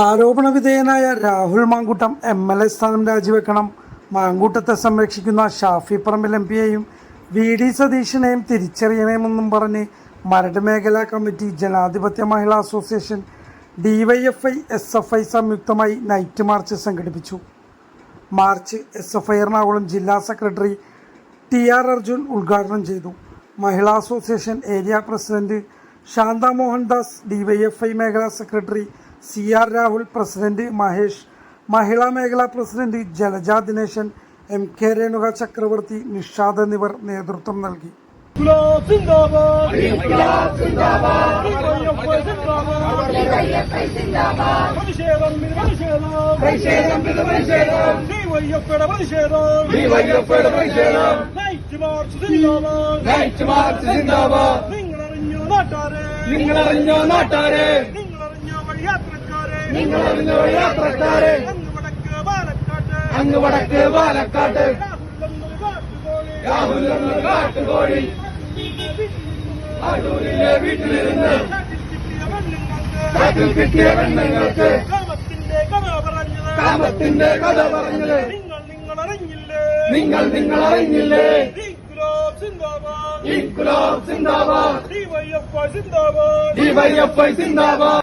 ആരോപണ വിധേയനായ Rahul Mankoottam M L A സ്ഥാനം രാജിവെക്കണം. മാങ്കൂട്ടത്തെ സംരക്ഷിക്കുന്ന ഷാഫി പറമ്പിൽ എം പിയെയും വി ഡി സതീഷിനെയും തിരിച്ചറിയണമെന്നും പറഞ്ഞ് മരട് മേഖലാ committee Janadhipathya Mahila association DYFI S F I സംയുക്തമായി നൈറ്റ് മാർച്ച് സംഘടിപ്പിച്ചു. March S F I Ernakulam ജില്ലാ സെക്രട്ടറി ടി ആർ അർജുൻ ഉദ്ഘാടനം ചെയ്തു. Mahila association area president Shantha Mohandas DYFI മേഖലാ secretary C R Rahul president Mahesh Mahila മേഖലാ president Jalaja Dineshan M K Renuka Chakravarthy Nishad എന്നിവർ നേതൃത്വം നൽകി. നിങ്ങളറിഞ്ഞോ നാട്ടാരെ? നിങ്ങളറിഞ്ഞോ നാട്ടാരെ? വഴിയാത്രക്കാരെ നിങ്ങളറിഞ്ഞോ യാത്രക്കാരെ. അങ്ങ് വടക്ക് പാലക്കാട്ട്. രാഹുൽ കാട്ടുകോഴി അടൂരിലെ വീട്ടിലിരുന്ന് കാട്ടിൽ കിട്ടിയ പെണ്ണുങ്ങൾക്ക് കാമത്തിന്റെ കഥ പറഞ്ഞത്. പറഞ്ഞത് നിങ്ങൾ നിങ്ങൾ അറിഞ്ഞില്ലേ നിങ്ങൾ നിങ്ങൾ ഇൻകുലാബ് സിന്ദാബാദ്. ഡിവൈഎഫ്ഐ സിന്ദാബാദ്. ഡിവൈഎഫ്ഐ സിന്ദാബാദ്.